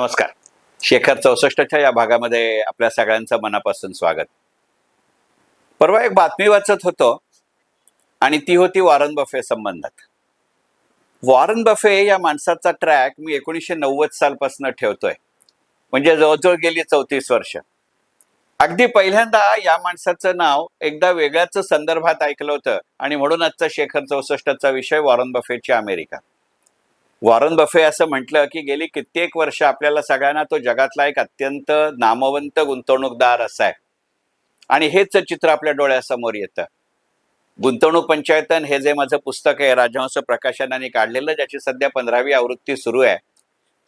नमस्कार. शेखर चौसष्टच्या या भागामध्ये आपल्या सगळ्यांचं मनापासून स्वागत. परवा एक बातमी वाचत होतो आणि ती होती वॉरन बफे संबंधात. वॉरन बफे या माणसाचा ट्रॅक मी एकोणीसशे नव्वद सालपासून ठेवतोय. म्हणजे जवळजवळ गेली चौतीस वर्ष. अगदी पहिल्यांदा या माणसाचं नाव एकदा वेगळ्याच संदर्भात ऐकलं होतं आणि म्हणून आजचा शेखर चौसष्टचा विषय वॉरन बफेची अमेरिका. वॉरन बफे असं म्हटलं की गेली कित्येक वर्ष आपल्याला सगळ्यांना तो जगातला एक अत्यंत नामवंत गुंतवणूकदार असा आहे. आणि हेच चित्र आपल्या डोळ्यासमोर येतं. गुंतवणूक पंचायतन हे जे माझं पुस्तक आहे राजहंस प्रकाशनाने काढलेलं ज्याची सध्या पंधरावी आवृत्ती सुरू आहे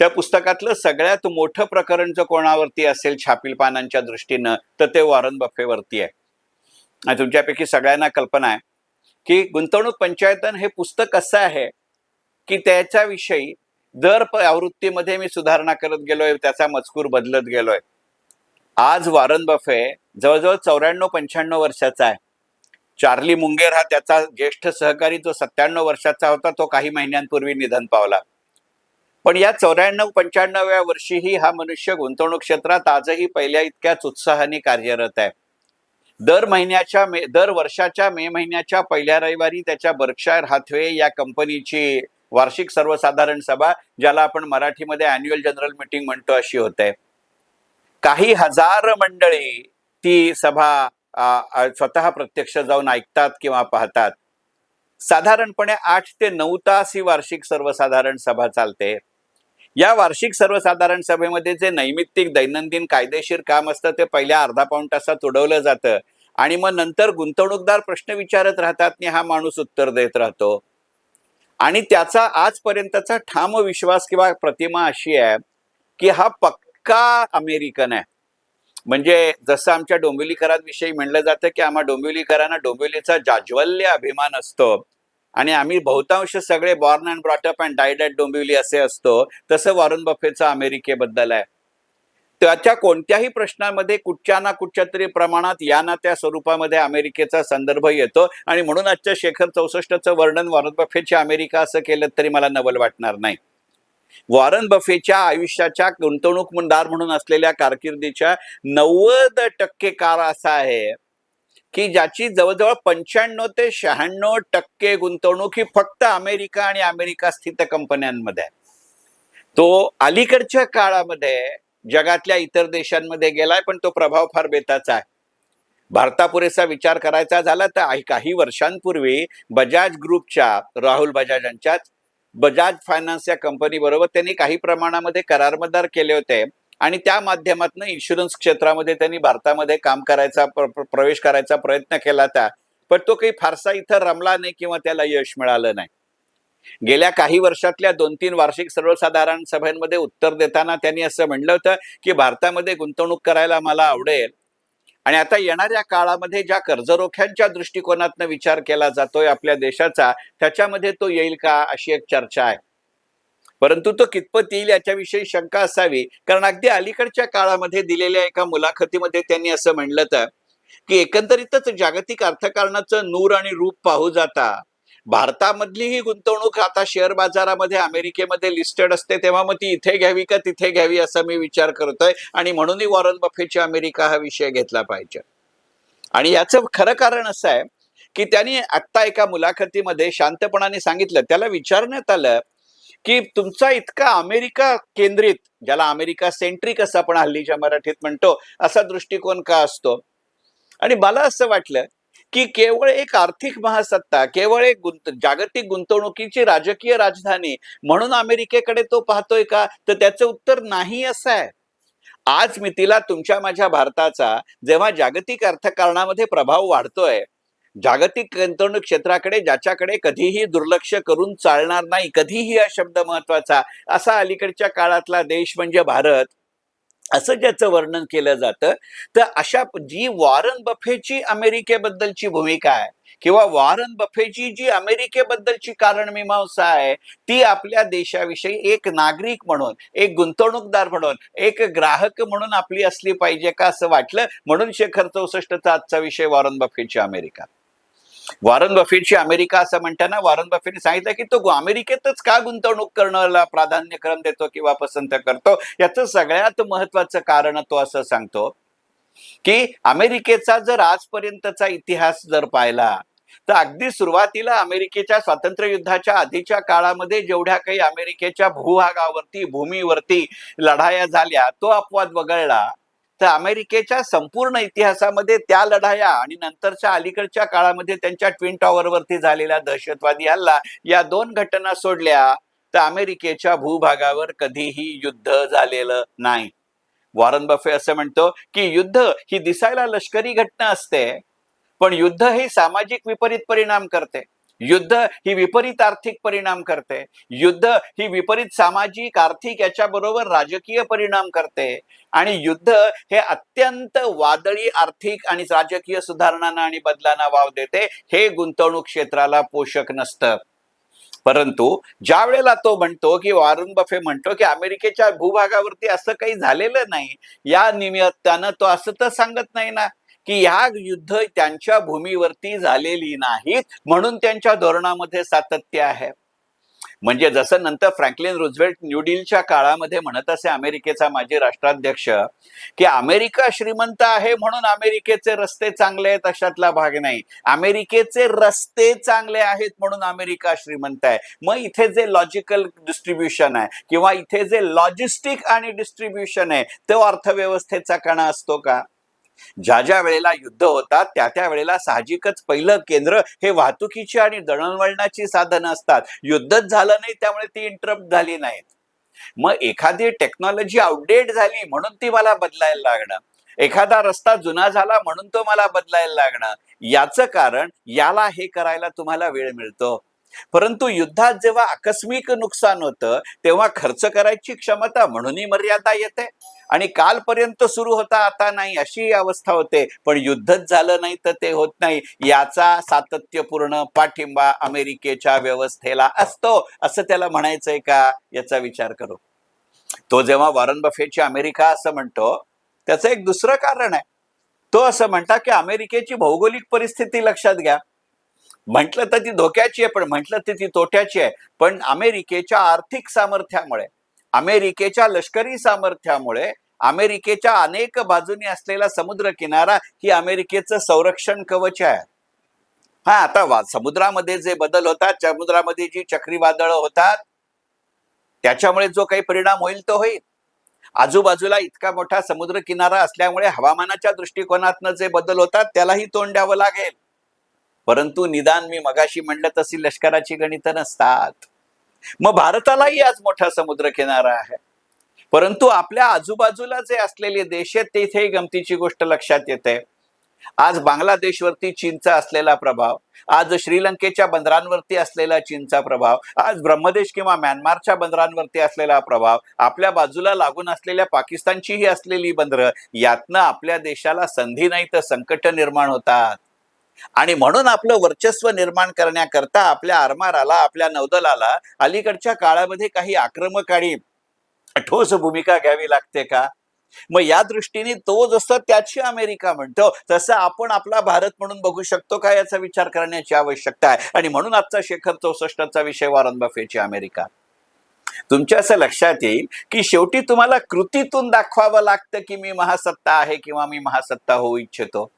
त्या पुस्तकातलं सगळ्यात मोठं प्रकरण जर कोणावरती असेल छापील पानांच्या दृष्टीनं तर ते वॉरन बफेवरती आहे. आणि तुमच्यापैकी सगळ्यांना कल्पना आहे की गुंतवणूक पंचायतन हे पुस्तक असं आहे की त्याच्याविषयी दर आवृत्तीमध्ये मी सुधारणा करत गेलोय त्याचा मजकूर बदलत गेलोय. आज वारन बफे जवळजवळ चौऱ्याण्णव पंच्याण्णव वर्षाचा आहे. चार्ली मुंगेर हा त्याचा ज्येष्ठ सहकारी जो सत्त्याण्णव वर्षाचा होता तो काही महिन्यांपूर्वी निधन पावला. पण या चौऱ्याण्णव पंच्याण्णव्या वर्षीही हा मनुष्य गुंतवणूक क्षेत्रात आजही पहिल्या इतक्याच उत्साहाने कार्यरत आहे. दर महिन्याच्या मे दर वर्षाच्या मे महिन्याच्या पहिल्या रविवारी त्याच्या बर्कशायर हाथवे या कंपनीची वार्षिक सर्वसाधारण सभा ज्याला आपण मराठीमध्ये अॅन्युअल जनरल मीटिंग म्हणतो अशी होते. काही हजार मंडळी ती सभा स्वतः प्रत्यक्ष जाऊन ऐकतात किंवा पाहतात. साधारणपणे आठ ते नऊ तास ही वार्षिक सर्वसाधारण सभा चालते. या वार्षिक सर्वसाधारण सभेमध्ये जे नैमित्तिक दैनंदिन कायदेशीर काम असतं ते पहिल्या अर्धा पाऊण तासात उडवलं जातं. आणि मग नंतर गुंतवणूकदार प्रश्न विचारत राहतात आणि हा माणूस उत्तर देत राहतो. आणि त्याचा आजपर्यंतचा ठाम विश्वास किंवा प्रतिमा अशी आहे की हा पक्का अमेरिकन आहे. म्हणजे जसं आमच्या डोंबिवलीकरांविषयी म्हणलं जातं की आम्हा डोंबिवलीकरांना डोंबिवलीचा जाज्वल्य अभिमान असतो. आणि आम्ही बहुतांश सगळे born and brought up and died at Dombivli असे असतो. तसं वॉरन बफेचं अमेरिकेबद्दल आहे. त्याच्या कोणत्याही प्रश्नामध्ये कुठच्या ना कुठच्या तरी प्रमाणात या ना त्या स्वरूपामध्ये अमेरिकेचा संदर्भ येतो. आणि म्हणून आजच्या शेखर चौसष्टचं वर्णन वॉरन बफेची अमेरिका असं केलं तरी मला नवल वाटणार नाही. वॉरन बफेच्या आयुष्याच्या गुंतवणूकदार म्हणून असलेल्या कारकिर्दीच्या नव्वद टक्के कार असा आहे की ज्याची जवळजवळ पंच्याण्णव ते शहाण्णव टक्के गुंतवणूक ही फक्त अमेरिका आणि अमेरिका स्थित कंपन्यांमध्ये आहे. तो अलीकडच्या काळामध्ये जगातल्या इतर देशांमध्ये गेलाय पण तो प्रभाव फार बेताचा आहे. भारतापुरेसा विचार करायचा झाला तर काही वर्षांपूर्वी बजाज ग्रुपच्या राहुल बजाज यांच्याच बजाज फायनान्स या कंपनी बरोबर त्यांनी काही प्रमाणामध्ये करारमदार केले होते. आणि त्या माध्यमातून इन्शुरन्स क्षेत्रामध्ये त्यांनी भारतामध्ये काम करायचा प्र- प्र- प्रवेश करायचा प्रयत्न केला होता. पण तो काही फारसा इथं रमला नाही किंवा त्याला यश मिळालं नाही. गेल्या काही वर्षातल्या दोन तीन वार्षिक सर्वसाधारण सभांमध्ये उत्तर देताना त्यांनी असं म्हणलं होतं की भारतामध्ये गुंतवणूक करायला मला आवडेल. आणि आता येणाऱ्या काळामध्ये ज्या कर्जरोख्यांच्या दृष्टिकोनातनं विचार केला जातोय आपल्या देशाचा त्याच्यामध्ये तो येईल का अशी एक चर्चा आहे. परंतु तो कितपत येईल याच्याविषयी शंका असावी कारण अगदी अलीकडच्या काळामध्ये दिलेल्या एका मुलाखतीमध्ये त्यांनी असं म्हणलं तर की एकंदरीतच जागतिक अर्थकारणाचं नूर आणि रूप पाहू जाता भारतामधली ही गुंतवणूक आता शेअर बाजारामध्ये अमेरिकेमध्ये लिस्टेड असते तेव्हा मग ती इथे घ्यावी का तिथे घ्यावी असा मी विचार करतोय. आणि म्हणूनही वॉरन बफेची अमेरिका हा विषय घेतला पाहिजे. आणि याचं खरं कारण असं आहे की त्यांनी आत्ता एका मुलाखतीमध्ये शांतपणाने सांगितलं. त्याला विचारण्यात आलं की तुमचा इतका अमेरिका केंद्रित ज्याला अमेरिका सेंट्रिक असं आपण हल्लीच्या मराठीत म्हणतो असा दृष्टिकोन का असतो? आणि मला असं वाटलं की केवळ एक आर्थिक महासत्ता केवळ एक गुंत जागतिक गुंतवणुकीची राजकीय राजधानी म्हणून अमेरिकेकडे तो पाहतोय का? तर त्याचं उत्तर नाही असं आहे. आज मितीला तुमच्या माझ्या भारताचा जेव्हा जागतिक अर्थकारणामध्ये प्रभाव वाढतोय जागतिक गुंतवणूक क्षेत्राकडे ज्याच्याकडे कधीही दुर्लक्ष करून चालणार नाही कधीही हा शब्द महत्त्वाचा असा अलीकडच्या काळातला देश म्हणजे भारत असं ज्याचं वर्णन केलं जातं तर अशा जी वॉरन बफेची अमेरिकेबद्दलची भूमिका आहे किंवा वॉरन बफेची जी अमेरिकेबद्दलची कारणमीमांसा आहे ती आपल्या देशाविषयी एक नागरिक म्हणून एक गुंतवणूकदार म्हणून एक ग्राहक म्हणून आपली असली पाहिजे का असं वाटलं? म्हणून शेखर चौसष्टचा आजचा विषय वॉरन बफेची अमेरिका. वॉरन बफेटची अमेरिका असं म्हणताना वॉरन बफेटने सांगितलं की तो अमेरिकेतच का गुंतवणूक करण्याला प्राधान्यक्रम देतो किंवा पसंत करतो? याचं सगळ्यात महत्वाचं कारण तो असं सांगतो की अमेरिकेचा जर आजपर्यंतचा इतिहास जर पाहिला तर अगदी सुरुवातीला अमेरिकेच्या स्वातंत्र्य युद्धाच्या आधीच्या काळामध्ये जेवढ्या काही अमेरिकेच्या भूभागावरती भूमीवरती लढाया झाल्या तो अपवाद वगळला. तर अमेरिकेच्या संपूर्ण इतिहासामध्ये त्या लढाया आणि नंतरच्या अलीकडच्या काळामध्ये त्यांच्या ट्विन टॉवरवरती झालेला दहशतवादी हल्ला या दोन घटना सोडल्या तर अमेरिकेच्या भूभागावर कधीही युद्ध झालेलं नाही. वॉरन बफे असं म्हणतो की युद्ध ही दिसायला लष्करी घटना असते पण युद्ध हे सामाजिक विपरीत परिणाम करते. युद्ध ही विपरीत आर्थिक परिणाम करते. युद्ध ही विपरीत सामाजिक आर्थिक याच्याबरोबर राजकीय परिणाम करते. आणि युद्ध हे अत्यंत वादळी आर्थिक आणि राजकीय सुधारणांना आणि बदलांना वाव देते. हे गुंतवणूक क्षेत्राला पोषक नसतं. परंतु ज्या वेळेला तो म्हणतो की वॉरन बफे म्हणतो की अमेरिकेच्या भूभागावरती असं काही झालेलं नाही या निमित्तानं तो असं तर सांगत नाही ना. की ह्या युद्ध त्यांच्या भूमीवरती झालेली नाहीत म्हणून त्यांच्या धोरणामध्ये सातत्य आहे. म्हणजे जसं नंतर फ्रँकलिन रुझवेल्ट न्यूडीलच्या काळामध्ये म्हणत असे अमेरिकेचा माजी राष्ट्राध्यक्ष की अमेरिका श्रीमंत आहे म्हणून अमेरिकेचे रस्ते चांगले आहेत अशातला भाग नाही. अमेरिकेचे रस्ते चांगले आहेत म्हणून अमेरिका श्रीमंत आहे. मग इथे जे लॉजिकल डिस्ट्रीब्युशन आहे किंवा इथे जे लॉजिस्टिक आणि डिस्ट्रीब्युशन आहे तो अर्थव्यवस्थेचा कणा असतो का? ज्या ज्या वेळेला युद्ध होतात त्या त्या वेळेला साहजिकच पहिलं केंद्र हे वाहतुकीची आणि दळणवळणाची साधनं असतात. युद्धच झालं नाही त्यामुळे ती इंटरप्ट झाली नाहीत. मग एखादी टेक्नॉलॉजी आउटडेट झाली म्हणून ती मला बदलायला लागणं. एखादा रस्ता जुना झाला म्हणून तो मला बदलायला लागणं. याचं कारण याला हे करायला तुम्हाला वेळ मिळतो. परंतु युद्धात जेव्हा आकस्मिक नुकसान होतं तेव्हा खर्च करायची क्षमता म्हणूनही मर्यादा येते. आणि कालपर्यंत सुरू होता आता नाही अशी अवस्था होते. पण युद्धच झालं नाही तर ते होत नाही. याचा सातत्यपूर्ण पाठिंबा अमेरिकेच्या व्यवस्थेला असतो. असं त्याला म्हणायचंय का? याचा विचार करू. तो जेव्हा वॉरन बफेटची अमेरिका असं म्हणतो त्याचं एक दुसरं कारण आहे. तो असं म्हणता की अमेरिकेची भौगोलिक परिस्थिती लक्षात घ्या. म्हटलं तर ती धोक्याची आहे पण म्हटलं तर ती तोट्याची आहे. पण अमेरिकेच्या आर्थिक सामर्थ्यामुळे अमेरिकेच्या लष्करी सामर्थ्यामुळे अमेरिकेच्या अनेक बाजूनी असलेला समुद्र किनारा ही अमेरिकेचं संरक्षण कवच आहे. हा आता समुद्रामध्ये जे बदल होतात समुद्रामध्ये जी चक्रीवादळं होतात त्याच्यामुळे जो काही परिणाम होईल तो होईल. आजूबाजूला इतका मोठा समुद्र किनारा असल्यामुळे हवामानाच्या दृष्टिकोनातनं जे बदल होतात त्यालाही तोंड द्यावं लागेल. परंतु निदान मी मगाशी म्हणलं तशी लष्कराची गणितं नसतात. मग भारतालाही आज मोठा समुद्र किनारा आहे. परंतु आपल्या आजूबाजूला जे असलेले देश आहेत तिथेही गमतीची गोष्ट लक्षात येते. आज बांगलादेशवरती चीनचा असलेला प्रभाव आज श्रीलंकेच्या बंदरांवरती असलेला चीनचा प्रभाव आज ब्रह्मदेश किंवा म्यानमारच्या बंदरांवरती असलेला प्रभाव आपल्या बाजूला लागून असलेल्या पाकिस्तानचीही असलेली बंदरं यातनं आपल्या देशाला संधी नाही तर संकट निर्माण होतात. आणि म्हणून आपलं वर्चस्व निर्माण करण्याकरता आपल्या आरमाराला आपल्या नौदलाला अलीकडच्या काळामध्ये काही आक्रमक आणि ठोस भूमिका घ्यावी लागते का? मग या दृष्टीने तो जसं त्याची अमेरिका म्हणतो तसं आपण आपला भारत म्हणून बघू शकतो का याचा विचार करण्याची आवश्यकता आहे? आणि म्हणून आजचा शेखर चौसष्टचा विषय वॉरन बफेची अमेरिका. तुमच्या असं लक्षात येईल की शेवटी तुम्हाला कृतीतून दाखवावं लागतं की मी महासत्ता आहे किंवा मी महासत्ता होऊ इच्छितो.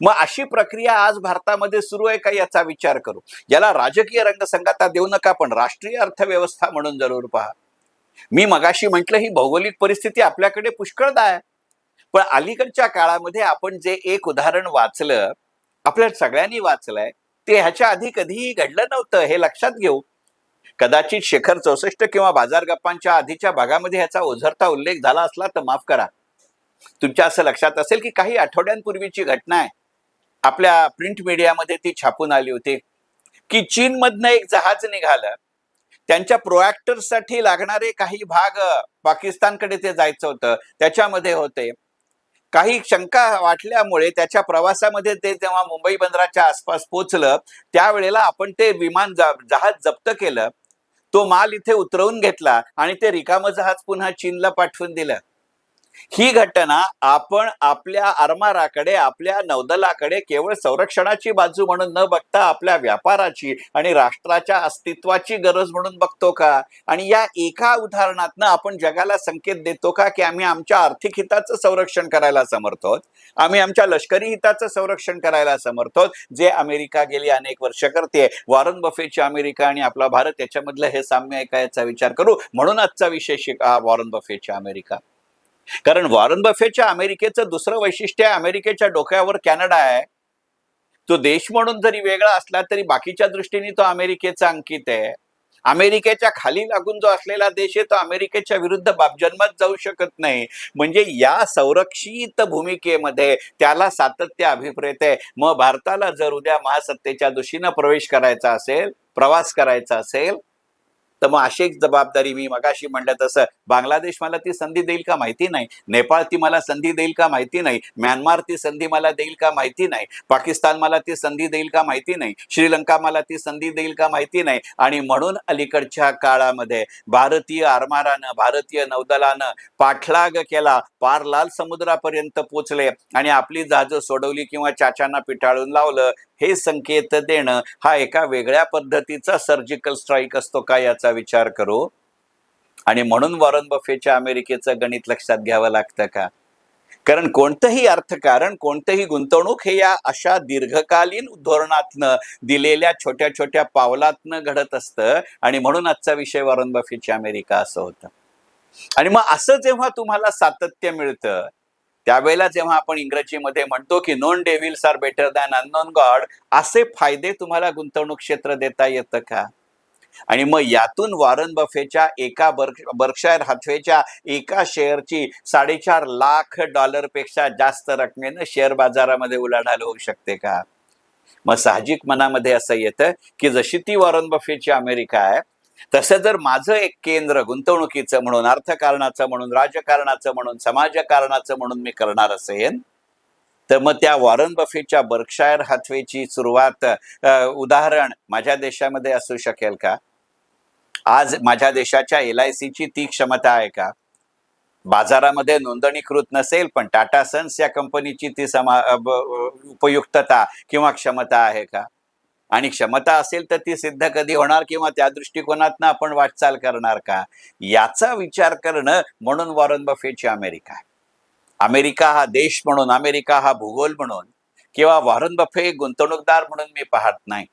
मग अशी प्रक्रिया आज भारतामध्ये सुरू आहे का याचा विचार करू? याला राजकीय रंगसंगता देऊ नका पण राष्ट्रीय अर्थव्यवस्था म्हणून जरूर पहा. मी मगाशी म्हटलं ही भौगोलिक परिस्थिती आपल्याकडे पुष्कळदा आहे. पण अलीकडच्या काळामध्ये आपण जे एक उदाहरण वाचलं आपल्या सगळ्यांनी वाचलंय ते ह्याच्या आधी कधीही घडलं नव्हतं हे लक्षात घेऊ. कदाचित शेखर चौसष्ट किंवा बाजार गप्पांच्या आधीच्या भागामध्ये ह्याचा ओझरता उल्लेख झाला असला तर माफ करा. तुमच्या असं लक्षात असेल की काही आठवड्यांपूर्वीची घटना आहे. आपल्या प्रिंट मीडियामध्ये ती छापून आली होती. की चीनमधनं एक जहाज निघालं. त्यांच्या प्रोएक्टरसाठी लागणारे काही भाग पाकिस्तानकडे ते जायचं होतं. त्याच्यामध्ये होते. काही शंका वाटल्यामुळे त्याच्या प्रवासामध्ये ते जेव्हा मुंबई बंदराच्या आसपास पोचलं त्यावेळेला आपण ते विमान जहाज जप्त केलं. तो माल इथे उतरवून घेतला आणि ते रिकामं जहाज पुन्हा चीनला पाठवून दिलं. ही घटना आपण आपल्या आरमाराकडे आपल्या नौदलाकडे केवळ संरक्षणाची बाजू म्हणून न बघता आपल्या व्यापाराची आणि राष्ट्राच्या अस्तित्वाची गरज म्हणून बघतो का? आणि या एका उदाहरणातनं आपण जगाला संकेत देतो का की आम्ही आमच्या आर्थिक हिताचं संरक्षण करायला समर्थ आहोत? आम्ही आमच्या लष्करी हिताचं संरक्षण करायला समर्थ आहोत? जे अमेरिका गेली अनेक वर्ष करते. वॉरन बफेची अमेरिका आणि आपला भारत याच्यामधलं हे साम्य आहे का याचा विचार करू. म्हणून आजचा विषय शिका वॉरन बफेची अमेरिका. कारण वॉरन बफेच्या अमेरिकेचं दुसरं वैशिष्ट्य आहे अमेरिकेच्या डोक्यावर कॅनडा आहे. तो देश म्हणून जरी वेगळा असला तरी बाकीच्या दृष्टीने तो अमेरिकेचा अंकित आहे. अमेरिकेच्या खाली लागून जो असलेला देश आहे तो अमेरिकेच्या विरुद्ध बापजन्मात जाऊ शकत नाही. म्हणजे या संरक्षित भूमिकेमध्ये त्याला सातत्य अभिप्रेत आहे. मग भारताला जर उद्या महासत्तेच्या दृष्टीनं प्रवेश करायचा असेल प्रवास करायचा असेल तर मग अशी एक जबाबदारी मी मगाशी म्हणलं तसं. बांगलादेश मला ती संधी देईल का माहिती नाही. नेपाळ ती मला संधी देईल का माहिती नाही. म्यानमार ती संधी मला देईल का माहिती नाही. पाकिस्तान मला ती संधी देईल का माहिती नाही. श्रीलंका मला ती संधी देईल का माहिती नाही. आणि म्हणून अलीकडच्या काळामध्ये भारतीय आरमारानं भारतीय नौदलानं पाठलाग केला. पार लाल समुद्रापर्यंत पोचले. आणि आपली जहाजं सोडवली किंवा चाचांना पिटाळून लावलं. हे संकेत देणं हा एका वेगळ्या पद्धतीचा सर्जिकल स्ट्राईक असतो का याचा विचार करू? आणि म्हणून वॉरन बफेच्या अमेरिकेचं गणित लक्षात घ्यावं लागतं का? कारण कोणतंही अर्थकारण कोणतंही गुंतवणूक हे या अशा दीर्घकालीन धोरणातनं दिलेल्या छोट्या छोट्या पावलातनं घडत असतं. आणि म्हणून आजचा विषय वॉरन बफेची अमेरिका असं होतं. आणि मग असं जेव्हा तुम्हाला सातत्य मिळतं त्यावेळेला जेव्हा आपण इंग्रजीमध्ये म्हणतो की known devils are better than unknown god असे फायदे तुम्हाला गुंतवणूक क्षेत्र देता येतं का? आणि मग यातून वॉरन बफेच्या एका बर्क बर्कशायर हाथवेच्या एका शेअरची साडेचार लाख डॉलरपेक्षा जास्त रकमेनं शेअर बाजारामध्ये उलाढाल होऊ शकते का? मग साहजिक मनामध्ये असं येतं की जशी ती वॉरन बफेची अमेरिका आहे तसं जर माझं एक केंद्र गुंतवणुकीचं म्हणून अर्थकारणाचं म्हणून राजकारणाचं म्हणून समाजकारणाचं म्हणून मी करणार असेन तर मग त्या वॉरन बफेच्या बर्कशायर हाथवेची सुरुवात उदाहरण माझ्या देशामध्ये असू शकेल का? आज माझ्या देशाच्या एल आय सीची ती क्षमता आहे का? बाजारामध्ये नोंदणीकृत नसेल पण टाटा सन्स या कंपनीची ती समा उपयुक्तता किंवा क्षमता आहे का? आणि क्षमता असेल तर ती सिद्ध कधी होणार किंवा त्या दृष्टिकोनातनं आपण वाटचाल करणार का? याचा विचार करणं म्हणून वॉरन बफेची अमेरिका आहे. अमेरिका हा देश म्हणून अमेरिका हा भूगोल म्हणून किंवा वॉरन बफे गुंतवणूकदार म्हणून मी पाहत नाही.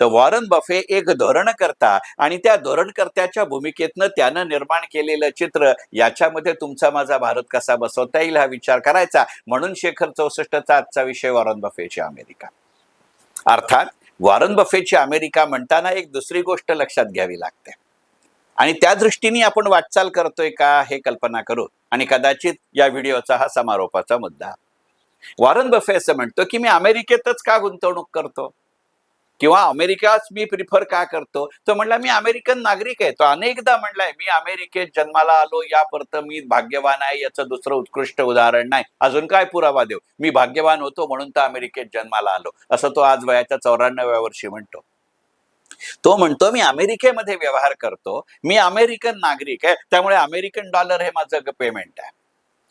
तर वॉरन बफे एक धोरणकर्ता आणि त्या धोरणकर्त्याच्या भूमिकेतनं त्यानं निर्माण केलेलं चित्र याच्यामध्ये तुमचा माझा भारत कसा बसवता येईल हा विचार करायचा म्हणून शेखर चौसष्टचा आजचा विषय वॉरन बफेची अमेरिका. अर्थात वॉरन बफेची अमेरिका म्हणताना एक दुसरी गोष्ट लक्षात घ्यावी लागते. आणि त्या दृष्टीने आपण वाटचाल करतोय का हे कल्पना करू आणि कदाचित या व्हिडिओचा हा समारोपाचा मुद्दा. वॉरन बफे असं म्हणतो की मी अमेरिकेतच का गुंतवणूक करतो? किंवा अमेरिकाच मी प्रिफर का करतो? तो म्हणला मी अमेरिकन नागरिक आहे. तो अनेकदा म्हणलाय मी अमेरिकेत जन्माला आलो यापर्यंत मी भाग्यवान आहे याचं दुसरं उत्कृष्ट उदाहरण नाही. अजून काय पुरावा देऊ? मी भाग्यवान होतो म्हणून तर अमेरिकेत जन्माला आलो. असं तो आज वयाच्या चौऱ्याण्णव्या वर्षी म्हणतो. तो म्हणतो मी अमेरिकेमध्ये व्यवहार करतो. मी अमेरिकन नागरिक आहे. त्यामुळे अमेरिकन डॉलर हे माझं पेमेंट आहे.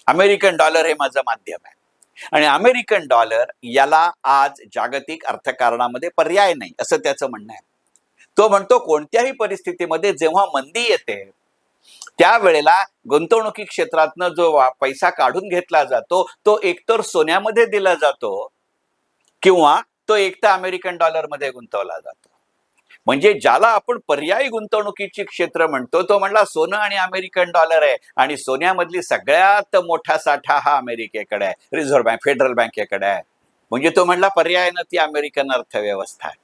अमेरिकन डॉलर हे माझं माध्यम आहे. आणि अमेरिकन डॉलर याला आज जागतिक अर्थकारणामध्ये पर्याय नाही असं त्याचं म्हणणं आहे. तो म्हणतो कोणत्याही परिस्थितीमध्ये जेव्हा मंदी येते त्यावेळेला गुंतवणुकी क्षेत्रातनं जो पैसा काढून घेतला जातो तो एकतर सोन्यामध्ये दिला जातो किंवा तो एकतर अमेरिकन डॉलरमध्ये गुंतवला जातो. म्हणजे ज्याला आपण पर्यायी गुंतवणुकीची क्षेत्र म्हणतो तो म्हणला सोनं आणि अमेरिकन डॉलर आहे. आणि सोन्यामधली सगळ्यात मोठा साठा हा अमेरिकेकडे आहे. रिझर्व्ह बँक फेडरल बँकेकडे आहे. म्हणजे तो म्हणला पर्यायानं ती अमेरिकन अर्थव्यवस्था आहे.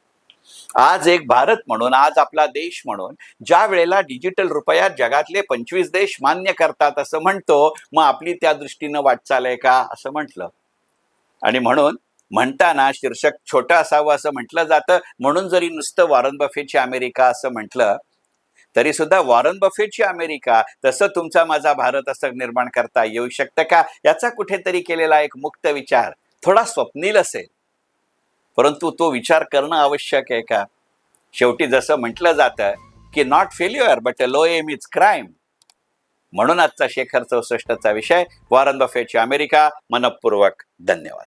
आज एक भारत म्हणून आज आपला देश म्हणून ज्या वेळेला डिजिटल रुपयात जगातले पंचवीस देश मान्य करतात असं म्हणतो मग आपली त्या दृष्टीनं वाटचाल आहे का? असं म्हटलं. आणि म्हणून म्हणताना शीर्षक छोटं असावं असं म्हटलं जातं. म्हणून जरी नुसतं वॉरन बफेची अमेरिका असं म्हटलं तरी सुद्धा वॉरन बफेची अमेरिका तसं तुमचा माझा भारत असं निर्माण करता येऊ शकतं का? याचा कुठेतरी केलेला एक मुक्त विचार थोडा स्वप्नील असेल. परंतु तो विचार करणं आवश्यक आहे का? शेवटी जसं म्हटलं जातं की not failure but low aim is crime म्हणून आजचा शेखर चौसष्टचा विषय वॉरन बफेटची अमेरिका मनपूर्वक धन्यवाद.